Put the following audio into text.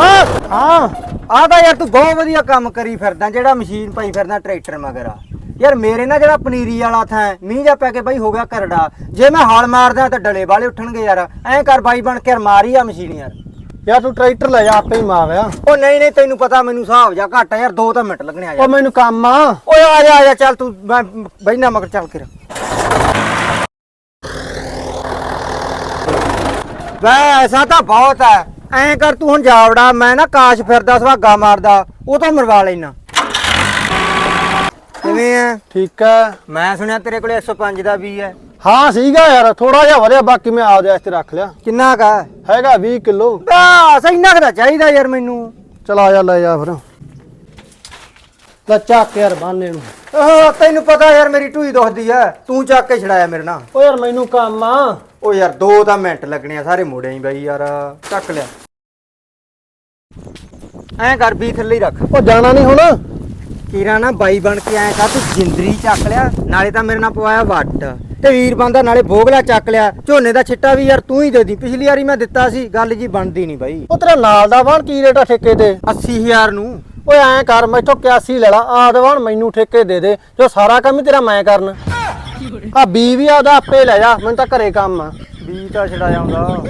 ਆ ਹਾਂ ਆ ਤਾਂ ਯਾਰ ਤੂੰ ਬਹੁਤ ਵਧੀਆ ਕੰਮ ਕਰੀ ਫਿਰਦਾ ਜਿਹੜਾ ਮਸ਼ੀਨ ਪਾਈ ਫਿਰਦਾ ਟਰੈਕਟਰ ਮਗਰ। ਆ ਯਾਰ ਮੇਰੇ ਨਾਲ ਜਿਹੜਾ ਪਨੀਰੀ ਵਾਲਾ ਥਾਂ ਹੈ, ਮੀਂਹ ਜਾ ਪੈ ਕੇ ਬਾਈ ਹੋ ਗਿਆ ਕਰੜਾ। ਜੇ ਮੈਂ ਹਲ ਮਾਰਦਾ ਤਾਂ ਡਲੇ ਵਾਲੇ ਉੱਠਣਗੇ ਯਾਰ। ਐਂ ਕਰ ਬਾਈ ਬਣ ਕੇ ਮਾਰੀ ਆ ਮਸ਼ੀਨ ਯਾਰ। ਯਾਰ ਤੂੰ ਟਰੈਕਟਰ ਲੈ ਜਾ ਆਪੇ ਹੀ ਮਾਰਿਆ ਉਹ ਨਹੀਂ ਨਹੀਂ ਤੈਨੂੰ ਪਤਾ ਮੈਨੂੰ ਹਿਸਾਬ ਜਾ ਘੱਟ ਆ ਯਾਰ 2 ਤਾਂ ਮਿੰਟ ਲੱਗਣੇ ਆ ਉਹ ਯਾਰ। ਮੈਨੂੰ ਕੰਮ ਆ। ਓਏ ਆ ਜਾ ਆ ਜਾ ਚੱਲ ਤੂੰ ਮੈਂ ਬੈਠਣਾ ਮਗਰ ਚੱਲ ਕੇ ਵੈ ਐਸਾ ਤਾਂ ਬਹੁਤ ਹੈ ਐਂ ਕਰ ਤੂੰ ਹੁਣ ਜਾਵੜਾ ਮੈਂ ਨਾ ਕਾਸ਼ ਫਿਰਦਾ ਸੁਹਾਗਾ ਮਾਰਦਾ ਉਹ ਤਾਂ ਮਰਵਾ ਲੈਣਾ ਕਿਵੇਂ ਆ ਠੀਕ ਹੈ ਮੈਂ ਸੁਣਿਆ ਤੇਰੇ ਕੋਲੇ 105 ਦਾ ਵੀ ਹੈ ਹਾਂ ਸੀਗਾ ਯਾਰ ਥੋੜਾ ਜਿਹਾ ਵਧਿਆ ਬਾਕੀ ਮੈਂ ਆਪਦੇ ਵਾਸਤੇ ਰੱਖ ਲਿਆ। ਕਿੰਨਾ ਕਾ ਹੈਗਾ 20 ਕਿਲੋ। ਬਸ ਇੰਨਾ ਕੁ ਤਾਂ ਚਾਹੀਦਾ ਯਾਰ ਮੈਨੂੰ। ਚਲਾ ਜਾ ਲੈ ਜਾ ਫਿਰ। ਲੈ ਚੱਕ ਯਾਰ ਬਾਨੇ ਨੂੰ। ਓਹ ਤੈਨੂੰ ਪਤਾ ਯਾਰ ਮੇਰੀ ਢੂਈ ਦੁਖਦੀ ਐ। ਤੂੰ ਚੱਕ ਕੇ ਛੜਾਇਆ ਮੇਰੇ ਨਾਲ। ਓ ਯਾਰ ਮੈਨੂੰ ਕੰਮ ਆ। ਉਹ ਯਾਰ 2 ਤਾਂ ਮਿੰਟ ਲੱਗਣੇ ਆ ਸਾਰੇ ਮੋੜਿਆਂ ਹੀ ਬਾਈ ਯਾਰ। ਚੱਕ ਲਿਆ। ਐਂ ਕਰ ਵੀ ਥੱਲੇ ਹੀ ਰੱਖ। ਉਹ ਜਾਣਾ ਨਹੀਂ ਹੁਣ। ਕੀਰਾ ਨਾ ਬਾਈ ਬਣ ਕੇ ਐਂ ਕਰ ਤੂੰ ਜਿੰਦਰੀ ਚੱਕ ਲਿਆ। ਨਾਲੇ ਤਾਂ ਮੇਰੇ ਨਾਲ ਪਵਾਇਆ ਵੱਟ। ਤੇ ਵੀਰ ਬੰਦਾ ਨਾਲੇ ਭੋਗਲਾ ਚੱਕ ਲਿਆ। ਝੋਨੇ ਦਾ ਛਿੱਟਾ ਵੀ ਯਾਰ ਤੂੰ ਹੀ ਦੇ ਦੀ। ਪਿਛਲੀ ਵਾਰੀ ਮੈਂ ਦਿੱਤਾ ਸੀ ਗੱਲ ਜੀ ਬਣਦੀ ਨਹੀਂ ਬਾਈ। ਉਹ ਤੇਰਾ ਨਾਲ ਦਾ ਵਾਹਣ ਕੀ ਰੇਟ ਆ ਠੇਕੇ ਤੇ? 80000 ਨੂੰ। ਉਹ ਐਂ ਕਰ, ਮੈਥੋਂ 81 ਲੈ ਆ ਆਦਵਾਨ ਮੈਨੂੰ ਠੇਕੇ ਦੇ ਦੇ, ਜੋ ਸਾਰਾ ਕੰਮ ਹੀ ਤੇਰਾ ਮੈਂ ਕਰਨ। ਆ ਬੀ ਵੀ ਆਦਾ ਆਪੇ ਲੈ ਜਾ, ਮੈਨੂੰ ਤਾਂ ਘਰੇ ਕੰਮ ਆ। 20 ਤਾਂ ਛੜਾ ਜਾਂਦਾ।